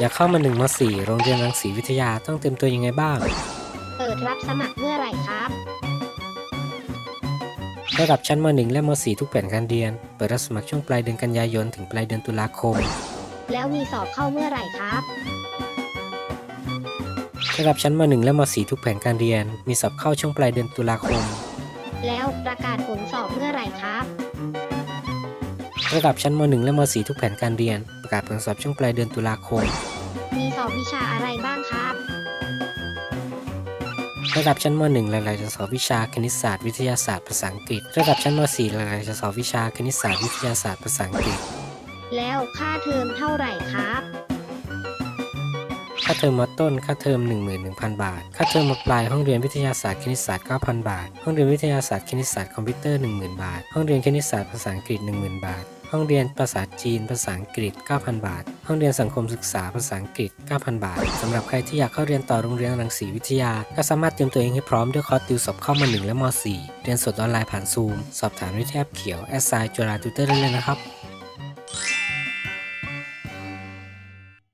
อยากเข้ามาหนึ่งมสี่โรงเรียนรังสีวิทยาต้องเตรียมตัวยังไงบ้าง เปิดรับสมัครเมื่อไหร่ครับ ระดับชั้นมหนึ่งและมสี่ทุกแผนการเรียน เปิดรับสมัครช่วงปลายเดือนกันยายนถึงปลายเดือนตุลาคม แล้วมีสอบเข้าเมื่อไหร่ครับ ระดับชั้นมหนึ่งและมสี่ทุกแผนการเรียน มีสอบเข้าช่วงปลายเดือนตุลาคม แล้วประกาศผลสอบเมื่อไหร่ครับ ระดับชั้นมหนึ่งและมสี่ทุกแผนการเรียน ประกาศผลสอบช่วงปลายเดือนตุลาคม มีสอบวิชาอะไรบ้างครับ ระดับชั้นม .1 หลายๆจะสอบวิชาคณิตศาสตร์วิทยาศาสตร์ภาษาอังกฤษ ระดับชั้นม .4 หลายๆจะสอบวิชาคณิตศาสตร์วิทยาศาสตร์ภาษาอังกฤษ แล้วค่าเทอมเท่าไหร่ครับค่าเทอมมต้น ค่าเทอม 11,000 บาท ค่าเทอมมปลาย ห้องเรียนวิทยาศาสตร์คณิตศาสตร์ 9,000 บาท ห้องเรียนวิทยาศาสตร์คณิตศาสตร์คอมพิวเตอร์ 10,000 บาท ห้องเรียนคณิตศาสตร์ภาษาอังกฤษ 10,000 บาท ห้องเรียนภาษาจีน ภาษาอังกฤษ 9,000 บาท ห้องเรียนสังคมศึกษา ภาษาอังกฤษ 9,000 บาท สำหรับใครที่อยากเข้าเรียนต่อโรงเรียนรังสีวิทยา ก็สามารถเตรียมตัวเองให้พร้อมด้วยคอร์สติวสอบเข้าม1และม 4 เรียนสดออนไลน์ผ่านซูม สอบถามด้ที่แอปเขียวแอสไซจุฬาทูเตอร์ได้เลยนะครับ